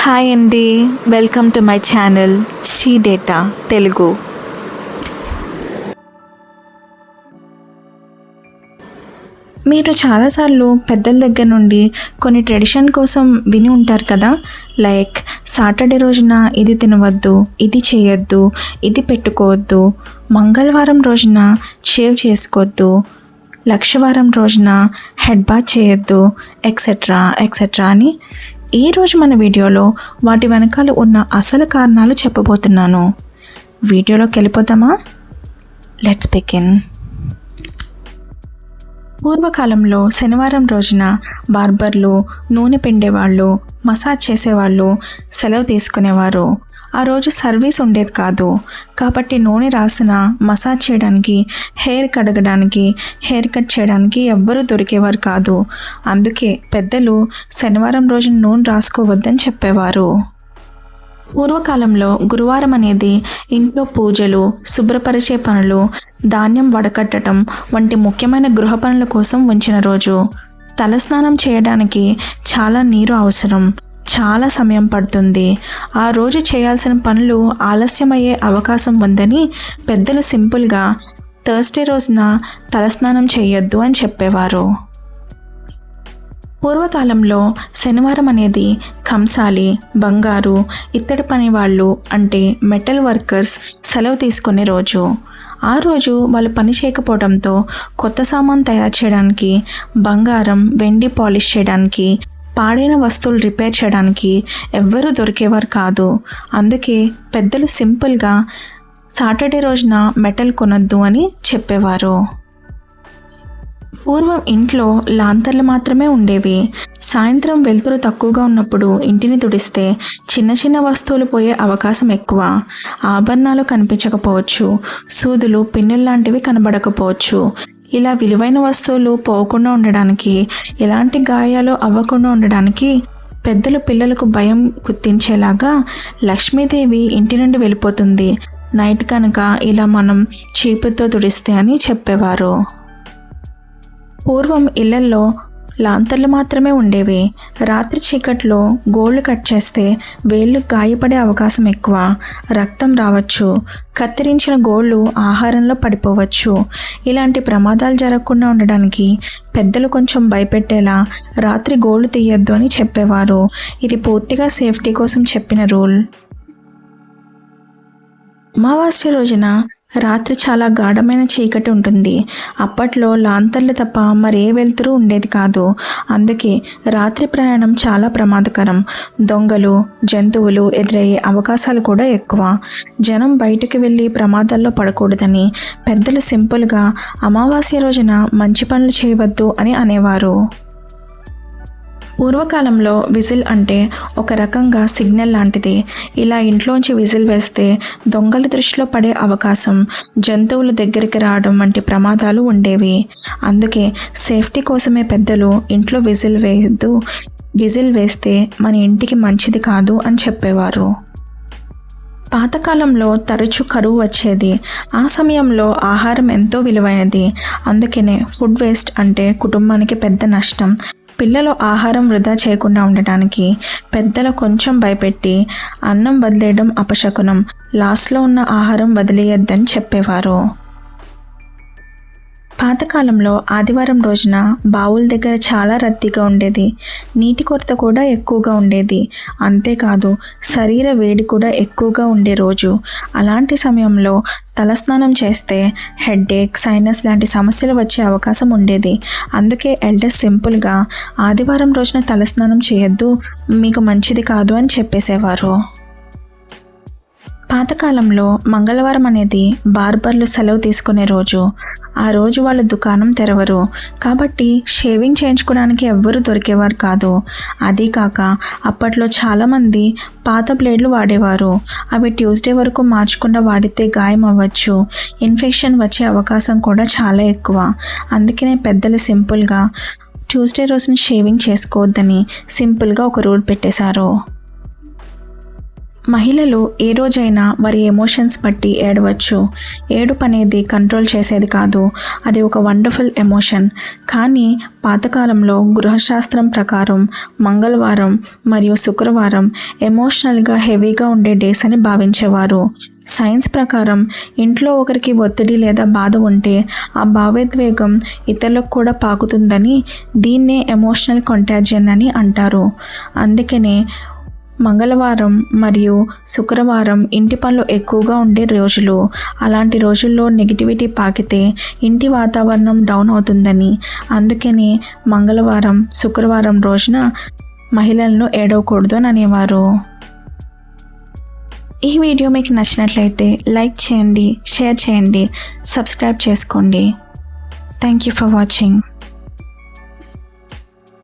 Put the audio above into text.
Hi అండి welcome to my channel she data Telugu మీరు చాలాసార్లు పెద్దల దగ్గర నుండి కొన్ని ట్రెడిషన్ కోసం విని ఉంటారు కదా? లైక్ సాటర్డే రోజున ఇది తినవద్దు ఇది చేయొద్దు ఇది పెట్టుకోవద్దు మంగళవారం రోజున షేవ్ చేసుకోవద్దు లక్షవారం రోజున హెడ్ బాత్ చేయొద్దు ఎక్సెట్రా ఎక్సెట్రా అని ఈరోజు మన వీడియోలో వాటి వెనకాల ఉన్న అసలు కారణాలు చెప్పబోతున్నాను. వీడియోలోకి వెళ్ళిపోతామా లెట్స్ బిగిన్ పూర్వకాలంలో శనివారం రోజున బార్బర్లు నూనె పిండేవాళ్ళు మసాజ్ చేసేవాళ్ళు సెలవు తీసుకునేవారు. ఆ రోజు సర్వీస్ ఉండేది కాదు. కాబట్టి నూనె రాసిన మసాజ్ చేయడానికి హెయిర్ కడగడానికి హెయిర్ కట్ చేయడానికి ఎవ్వరూ దొరికేవారు కాదు. అందుకే పెద్దలు శనివారం రోజున నూనె రాసుకోవద్దని చెప్పేవారు. పూర్వకాలంలో గురువారం అనేది ఇంట్లో పూజలు శుభ్రపరిచే పనులు ధాన్యం వడకట్టడం వంటి ముఖ్యమైన గృహ పనుల కోసం ఉంచిన రోజు. తలస్నానం చేయడానికి చాలా నీరు అవసరం. చాలా సమయం పడుతుంది. ఆ రోజు చేయాల్సిన పనులు ఆలస్యమయ్యే అవకాశం ఉందని పెద్దలు సింపుల్గా థర్స్డే రోజున తలస్నానం చేయొద్దు అని చెప్పేవారు. పూర్వకాలంలో శనివారం అనేది కంసాలి బంగారు ఇత్తడి పని వాళ్ళు అంటే మెటల్ వర్కర్స్ సెలవు తీసుకునే రోజు. ఆ రోజు వాళ్ళు పని చేయకపోవడంతో కొత్త సామాన్ తయారు చేయడానికి బంగారం వెండి పాలిష్ చేయడానికి పాడైన వస్తువులు రిపేర్ చేయడానికి ఎవ్వరూ దొరికేవారు కాదు. అందుకే పెద్దలు సింపుల్గా సాటర్డే రోజున మెటల్ కొనొద్దు అని చెప్పేవారు. పూర్వం ఇంట్లో లాంతర్లు మాత్రమే ఉండేవి. సాయంత్రం వెలుతురు తక్కువగా ఉన్నప్పుడు ఇంటిని తుడిస్తే చిన్న చిన్న వస్తువులు పోయే అవకాశం ఎక్కువ. ఆభరణాలు కనిపించకపోవచ్చు. సూదులు పిన్నులు లాంటివి కనబడకపోవచ్చు. ఇలా విలువైన వస్తువులు పోకుండా ఉండడానికి ఎలాంటి గాయాలు అవ్వకుండా ఉండడానికి పెద్దలు పిల్లలకు భయం గుర్తించేలాగా లక్ష్మీదేవి ఇంటి నుండి వెళ్ళిపోతుంది. నైట్ కనుక ఇలా మనం చీపుతో తుడిస్తే అని చెప్పేవారు. పూర్వం ఇళ్ళల్లో లాంతర్లు మాత్రమే ఉండేవి. రాత్రి చీకట్లో గోళ్ళు కట్ చేస్తే వేళ్ళు గాయపడే అవకాశం ఎక్కువ. రక్తం రావచ్చు. కత్తిరించిన గోళ్ళు ఆహారంలో పడిపోవచ్చు. ఇలాంటి ప్రమాదాలు జరగకుండా ఉండడానికి పెద్దలు కొంచెం భయపెట్టేలా రాత్రి గోళ్ళు తీయొద్దు అని చెప్పేవారు. ఇది పూర్తిగా సేఫ్టీ కోసం చెప్పిన రూల్. అమావాస్య రోజున రాత్రి చాలా గాఢమైన చీకటి ఉంటుంది. అప్పట్లో లాంతర్లు తప్ప మరే వెలుతురు ఉండేది కాదు. అందుకే రాత్రి ప్రయాణం చాలా ప్రమాదకరం. దొంగలు జంతువులు ఎదురయ్యే అవకాశాలు కూడా ఎక్కువ. జనం బయటకు వెళ్ళి ప్రమాదాల్లో పడకూడదని పెద్దలు సింపుల్గా అమావాస్య రోజున మంచి పనులు చేయవద్దు అని అనేవారు. పూర్వకాలంలో విజిల్ అంటే ఒక రకంగా సిగ్నల్ లాంటిది. ఇలా ఇంట్లోంచి విజిల్ వేస్తే దొంగల దృష్టిలో పడే అవకాశం జంతువుల దగ్గరికి రావడం వంటి ప్రమాదాలు ఉండేవి. అందుకే సేఫ్టీ కోసమే పెద్దలు ఇంట్లో విజిల్ వేయద్దు విజిల్ వేస్తే మన ఇంటికి మంచిది కాదు అని చెప్పేవారు. పాతకాలంలో తరచూ కరువు వచ్చేది. ఆ సమయంలో ఆహారం ఎంతో విలువైనది. అందుకనే ఫుడ్ వేస్ట్ అంటే కుటుంబానికి పెద్ద నష్టం. పిల్లలు ఆహారం వృధా చేయకుండా ఉండటానికి పెద్దలు కొంచెం భయపెట్టి అన్నం వదిలేయడం అపశకునం. లాస్ట్లో ఉన్న ఆహారం వదిలేయొద్దని చెప్పేవారు. పాతకాలంలో ఆదివారం రోజున బావుల దగ్గర చాలా రద్దీగా ఉండేది. నీటి కొరత కూడా ఎక్కువగా ఉండేది. అంతేకాదు శరీర వేడి కూడా ఎక్కువగా ఉండే రోజు. అలాంటి సమయంలో తలస్నానం చేస్తే హెడ్ఏక్ సైనస్ లాంటి సమస్యలు వచ్చే అవకాశం ఉండేది. అందుకే ఎల్డర్స్ సింపుల్గా ఆదివారం రోజున తలస్నానం చేయొద్దు మీకు మంచిది కాదు అని చెప్పేసేవారు. పాతకాలంలో మంగళవారం అనేది బార్బర్లు సెలవు తీసుకునే రోజు. ఆ రోజు వాళ్ళ దుకాణం తెరవరు. కాబట్టి షేవింగ్ చేయించుకోవడానికి ఎవ్వరూ దొరికేవారు కాదు. అదీ కాక అప్పట్లో చాలామంది పాత బ్లేడ్లు వాడేవారు. అవి ట్యూస్డే వరకు మార్చకుండా వాడితే గాయం అవ్వచ్చు. ఇన్ఫెక్షన్ వచ్చే అవకాశం కూడా చాలా ఎక్కువ. అందుకనే పెద్దలు సింపుల్గా ట్యూస్డే రోజున షేవింగ్ చేసుకోవద్దని సింపుల్గా ఒక రూల్ పెట్టేశారు. మహిళలు ఏ రోజైనా వారి ఎమోషన్స్ బట్టి ఏడవచ్చు. ఏడుపు అనేది కంట్రోల్ చేసేది కాదు. అది ఒక వండర్ఫుల్ ఎమోషన్ కానీ పాతకాలంలో గృహశాస్త్రం ప్రకారం మంగళవారం మరియు శుక్రవారం ఎమోషనల్గా హెవీగా ఉండే డేస్ అని భావించేవారు. సైన్స్ ప్రకారం ఇంట్లో ఒకరికి ఒత్తిడి లేదా బాధ ఉంటే ఆ భావోద్వేగం ఇతరులకు కూడా పాకుతుందని దీన్నే ఎమోషనల్ కొంటాజియన్ అని అంటారు. అందుకనే మంగళవారం మరియు శుక్రవారం ఇంటి పనులు ఎక్కువగా ఉండే రోజులు. అలాంటి రోజుల్లో నెగిటివిటీ పాకితే ఇంటి వాతావరణం డౌన్ అవుతుందని. అందుకని మంగళవారం శుక్రవారం రోజున మహిళలను ఏడవకూడదు అని అనేవారు. ఈ వీడియో మీకు నచ్చినట్లయితే లైక్ చేయండి షేర్ చేయండి సబ్స్క్రైబ్ చేసుకోండి. Thank you for watching.